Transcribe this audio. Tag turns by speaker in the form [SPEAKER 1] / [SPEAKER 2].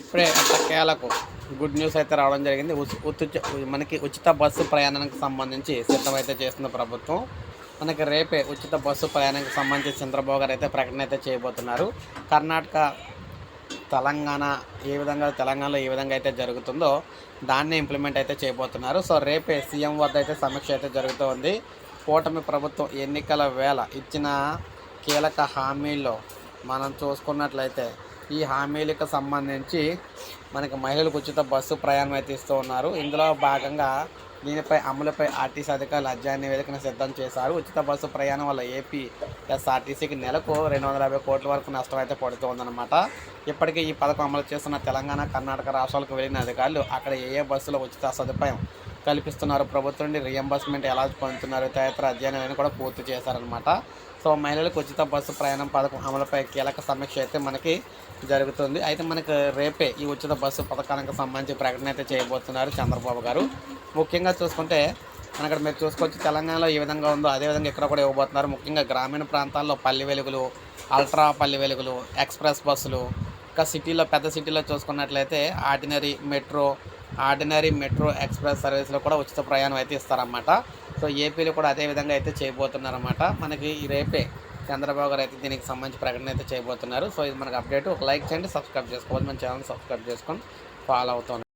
[SPEAKER 1] ఇప్పుడే కేలకు good news అయితే రావడం జరిగింది. ఉచిత మనకి ఉచిత బస్సు ప్రయాణానికి సంబంధించి సిద్ధమైతే చేస్తుంది ప్రభుత్వం. మనకి రేపే ఉచిత బస్సు ప్రయాణానికి సంబంధించి చంద్రబాబు గారు అయితే ప్రకటన అయితే చేయబోతున్నారు. కర్ణాటక తెలంగాణ ఏ విధంగా తెలంగాణలో ఏ విధంగా అయితే జరుగుతుందో దాన్ని ఇంప్లిమెంట్ అయితే చేయబోతున్నారు. సో రేపే సీఎం వద్ద అయితే సమీక్ష అయితే జరుగుతోంది. కూటమి ప్రభుత్వం ఎన్నికల వేళ ఇచ్చిన కీలక హామీల్లో మనం చూసుకున్నట్లయితే ఈ హామీలకు సంబంధించి మనకి మహిళలకు ఉచిత బస్సు ప్రయాణం అయితే ఇస్తూ ఉన్నారు. ఇందులో భాగంగా దీనిపై అమలుపై ఆర్టీసీ అధికారులు అధ్యయన నివేదికను సిద్ధం చేశారు. ఉచిత బస్సు ప్రయాణం వల్ల ఏపీ ఎస్ఆర్టీసీకి నెలకు రెండు వందల యాభై కోట్ల వరకు నష్టం అయితే పడుతుందన్నమాట ఇప్పటికే ఈ పథకం అమలు చేస్తున్న తెలంగాణ కర్ణాటక రాష్ట్రాలకు వెళ్ళిన అధికారులు అక్కడ ఏ ఏ బస్సులో ఉచిత సదుపాయం కల్పిస్తున్నారు? ప్రభుత్వం నుండి రియంబర్స్మెంట్ ఎలా పొందుతున్నారు? తదితర అధ్యయనాలను కూడా పూర్తి చేశారనమాట సో మహిళలకు ఉచిత బస్సు ప్రయాణం పథకం అమలుపై కీలక సమీక్ష అయితే మనకి జరుగుతుంది. అయితే మనకు రేపే ఈ ఉచిత బస్సు పథకానికి సంబంధించి ప్రకటన అయితే చేయబోతున్నారు చంద్రబాబు గారు. ముఖ్యంగా చూసుకుంటే మన ఇక్కడ మీరు చూసుకోవచ్చు తెలంగాణలో ఏ విధంగా ఉందో అదే విధంగా ఇక్కడ కూడా ఇవ్వబోతున్నారు. ముఖ్యంగా గ్రామీణ ప్రాంతాల్లో పల్లె వెలుగులు అల్ట్రా పల్లె వెలుగులు ఎక్స్ప్రెస్ బస్సులు ఇంకా సిటీలో పెద్ద సిటీలో చూసుకున్నట్లయితే ordinary metro ordinary metro express సర్వీస్లో కూడా ఉచిత ప్రయాణం అయితే ఇస్తారన్నమాట. సో ఏపీలో కూడా అదే విధంగా అయితే చేయబోతున్నారన్నమాట. మనకి ఈ రేపే చంద్రబాబు గారు అయితే దీనికి సంబంధించి ప్రకటన అయితే చేయబోతున్నారు. సో ఇది మనకు అప్డేట్. ఒక లైక్ చేయండి సబ్స్క్రైబ్ చేసుకోవాలి మన ఛానల్ సబ్స్క్రైబ్ చేసుకొని ఫాలో అవుతాను